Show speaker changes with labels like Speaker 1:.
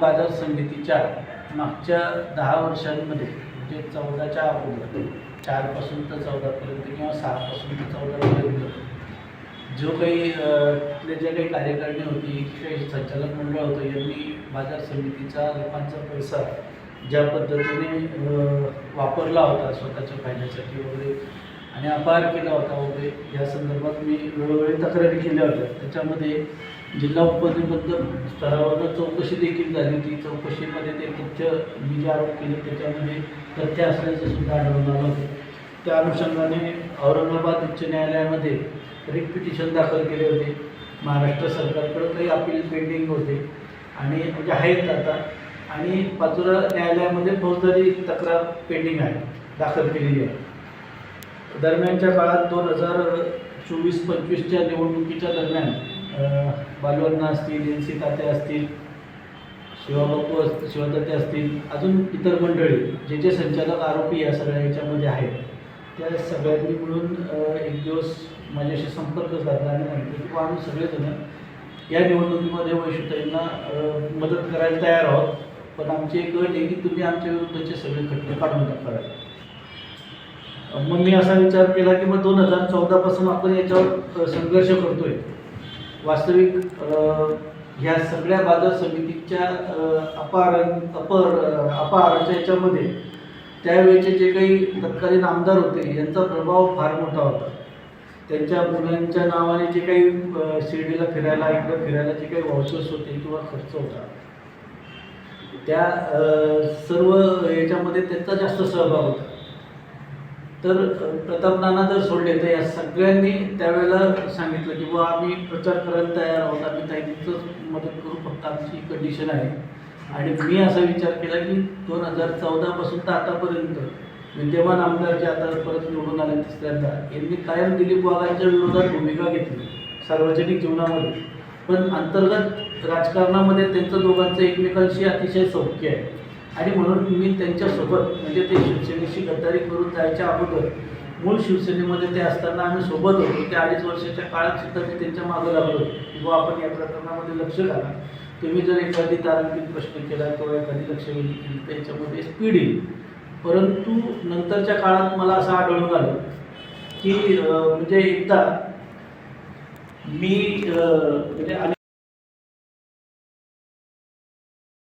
Speaker 1: बाजार समितीच्या मागच्या दहा वर्षांमध्ये म्हणजे चौदाच्या अगोदर चारपासून तर चौदापर्यंत किंवा सहापासून तर चौदापर्यंत जो काही तिथले जे काही कार्यकारिणी होती काही संचालक मंडळ होतं यांनी बाजार समितीचा लोकांचा पैसा ज्या पद्धतीने वापरला होता स्वतःच्या फायद्यासाठी वगैरे आणि अपार केला होता वगैरे या संदर्भात मी वेळोवेळी तक्रारी केल्या होत्या. त्याच्यामध्ये जिल्हा उपनिबंध स्तरावर चौकशी देखील झाली ती चौकशीमध्ये ते तथ्य मी जे आरोप केले. त्याच्यामध्ये तथ्य असल्याचं सुद्धा आढळून आलं होतं. त्या अनुषंगाने औरंगाबाद उच्च न्यायालयामध्ये रिट पिटिशन दाखल केले होते. महाराष्ट्र सरकारकडे काही अपील पेंडिंग होते. आणि म्हणजे आहेत आता. आणि पाचोरा न्यायालयामध्ये फौजदारी तक्रार पेंडिंग आहे. दाखल केलेली आहे. दरम्यानच्या काळात दोन हजार चोवीस पंचवीसच्या निवडणुकीच्या दरम्यान बालवन्ना असतील एन सी तात्या असतील शिवाबापू अस शिवतात्या असतील अजून इतर मंडळी जे जे संचालक आरोपी या सगळ्या याच्यामध्ये आहेत त्या सगळ्यांनी मिळून एक दिवस माझ्याशी संपर्क साधला आणि म्हटलं की आम्ही सगळेजण या निवडणुकीमध्ये वैशिष्ट्यांना मदत करायला तयार आहोत. पण आमची एक गट आहे की तुम्ही आमच्या विरुद्धचे सगळे खटले काढून टाका. मग मी असा विचार केला की मग दोन हजार चौदापासून आपण याच्यावर संघर्ष करतोय. वास्तविक ह्या सगळ्या बाजार समितीच्या अपार अपर अ, अपाराच्या याच्यामध्ये त्यावेळेचे जे काही तत्कालीन आमदार होते यांचा प्रभाव फार मोठा होता. त्यांच्या मुलांच्या नावाने जे काही शिर्डीला फिरायला इकडं फिरायला जे काही वाउचर्स होते किंवा खर्च होता. त्या सर्व याच्यामध्ये त्यांचा जास्त सहभाग होता. तर प्रतापनाना जर सोडले तर या सगळ्यांनी त्यावेळेला सांगितलं की बुवा आम्ही प्रचार करायला तयार आहोत. आम्ही ताईंचंच मदत करू फक्त आमची कंडिशन आहे. आणि मी असा विचार केला की दोन हजार चौदापासून तर आतापर्यंत विद्यमान आमदार जे आता परत निवडून आले तिसऱ्यांदा यांनी कायम दिलीप वाघांच्या विरोधात भूमिका घेतली सार्वजनिक जीवनामध्ये. पण अंतर्गत राजकारणामध्ये त्यांचं दोघांचं एकमेकांशी अतिशय सौख्य आहे. आणि म्हणून मी त्यांच्यासोबत म्हणजे ते शिवसेनेशी गद्दारी करून जायच्या अगोदर मूळ शिवसेनेमध्ये ते असताना आम्ही सोबत होतो. त्या अडीच वर्षाच्या काळात सुद्धा मी त्यांच्या मागं लागलो किंवा की आपण या प्रकरणामध्ये लक्ष घाला. तुम्ही जर एखादी तारांकित प्रश्न केला किंवा एखादी लक्षवेधी केली त्यांच्यामध्ये स्पीड येईल. परंतु नंतरच्या काळात मला असं आढळून आलं की म्हणजे एकदा मी म्हणजे